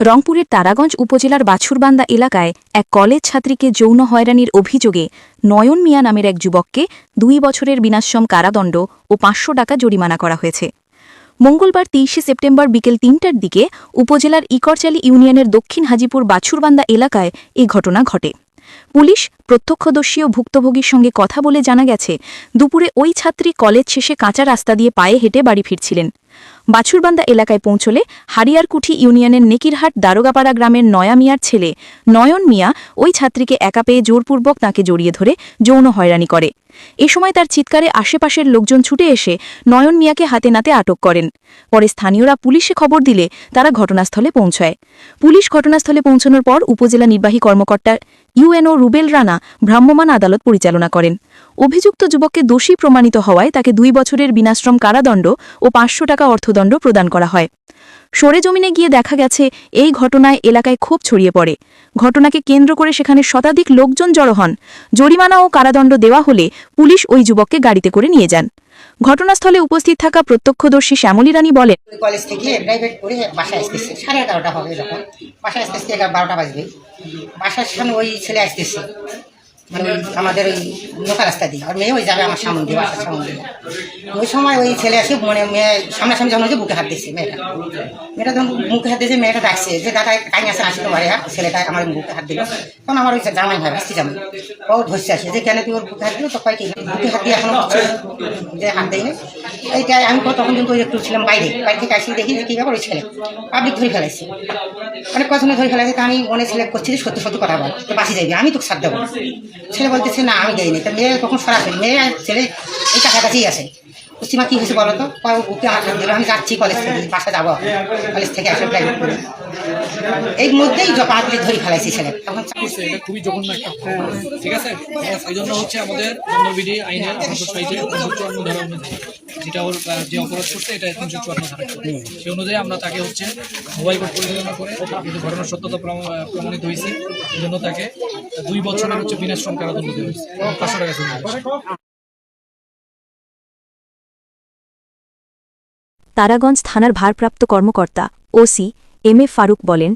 রংপুরের তারাগঞ্জ উপজেলার বাছুরবান্দা এলাকায় এক কলেজ ছাত্রীকে যৌন হয়রানির অভিযোগে নয়ন মিয়া নামের এক যুবককে দুই বছরের বিনাশ্রম কারাদণ্ড ও পাঁচশো টাকা জরিমানা করা হয়েছে। মঙ্গলবার তেইশে সেপ্টেম্বর বিকেল তিনটার দিকে উপজেলার ইকরচালি ইউনিয়নের দক্ষিণ হাজিপুর বাছুরবান্দা এলাকায় এ ঘটনা ঘটে। পুলিশ, প্রত্যক্ষদর্শী ও ভুক্তভোগীর সঙ্গে কথা বলে জানা গেছে, দুপুরে ওই ছাত্রী কলেজ শেষে কাঁচা রাস্তা দিয়ে পায়ে হেঁটে বাড়ি ফিরছিলেন। বাছুরবান্দা এলাকায় পৌঁছলে হারিয়ারকুঠি ইউনিয়নের নেকিরহাট দারোগাপাড়া গ্রামের নয়া মিয়ার ছেলে নয়ন মিয়া ওই ছাত্রীকে একা পেয়ে জোরপূর্বক তাকে জড়িয়ে ধরে যৌন হয়রানি করে। এ সময় তার চিৎকারে আশেপাশের লোকজন ছুটে এসে নয়ন মিয়াকে হাতে নাতে আটক করেন। পরে স্থানীয়রা পুলিশে খবর দিলে তারা ঘটনাস্থলে পৌঁছায়। পুলিশ ঘটনাস্থলে পৌঁছানোর পর উপজেলা নির্বাহী কর্মকর্তা ইউএনও রুবেল রানা ভ্রাম্যমাণ আদালত পরিচালনা করেন। অভিযুক্ত যুবককে দোষী প্রমাণিত হওয়ায় তাকে দুই বছরের বিনাশ্রম কারাদণ্ড ও পাঁচশো টাকা অর্থদণ্ড প্রদান করা হয়। সরেজমিনে গিয়ে দেখা গেছে, এই ঘটনায় এলাকায় ক্ষোভ ছড়িয়ে পড়ে। ঘটনাকে কেন্দ্র করে সেখানে শতাধিক লোকজন জড়ো হন। জরিমানা ও কারাদণ্ড দেওয়া হলে পুলিশ ওই যুবককে গাড়িতে করে নিয়ে যান। ঘটনাস্থলে উপস্থিত থাকা প্রত্যক্ষদর্শী শ্যামলী রানী বলেন বাসার সামনে ওই ছেলে আসতেছে। মানে আমাদের ওই লোকা রাস্তা দিয়ে। আর মেয়ে ওই যাবে আমার সামনে দিয়ে বাসার সামনে দিয়ে। ওই সময় ওই ছেলে আসে মানে মেয়ে সামনাসামনি যখন হচ্ছে বুকে হাত দিচ্ছে মেয়েটা। মেয়েটা যখন মুখে হাত দিয়েছে, মেয়েটা ডাকছে যে, দাদা কাই আসে আসি তোমার ছেলেটা আমার বুকে হাত দিল। তখন আমার ওই জামাই হয় ভাসছি জামাই। ও ধরছে আসে, যে, কেন তুই ওর বুকে হাত দিল? তো কয় কি, বুকে হাত দিয়ে এখনও যে হাত দেয়নি। এইটাই, আমি তখন কিন্তু একটু ছিলাম বাইরে বাইরে থেকে আসি, দেখি যে কী ব্যাপার ওই ছেলে। পাবলিক ধরে ফেলাইছে। অনেক কথা ধরে ফেলাইছে, তা আমি অনেক ছেলে করছি যে, সত্যি সত্যি কথা বল তো বাসি যাইবি, আমি তোকে সাথ দেবো। ছেলে বলতেছে না আমি যাইনি তা মেয়ে তখন সরাসরি মেয়ে ছেলে এই কাছাকাছি আছে। পশ্চিমা কী হয়েছে বলো তো? কয় ও আমার দিল আমি যাচ্ছি কলেজ থেকে বাসা যাব। কলেজ থেকে আসে প্রাইভেট করে। এই মধ্যেই যখন হাত ধরে ফেলাইছি ছেলে। তখন খুবই জঘন্য একটা। ঠিক আছে? এই জন্য হচ্ছে আমাদের দণ্ডবিধি আইনের তিনশো সাইটে চুয়ান্ন ধারা অনুযায়ী যেটা ওর যে অপরাধ করছে এটা তিনশো চুয়ান্ন ধারা সেই অনুযায়ী আমরা তাকে হচ্ছে মোবাইল কোর্ট পরিচালনা করে কিন্তু ঘটনার সত্যতা প্রমাণিত হয়েছে। এই জন্য তাকে দুই বছরের হচ্ছে বিনাশ্রম কারাদণ্ড দেওয়া হয়েছে। পাঁচশো টাকা তারাগঞ্জ থানার ভারপ্রাপ্ত কর্মকর্তা ওসি এম এ ফারুক বলেন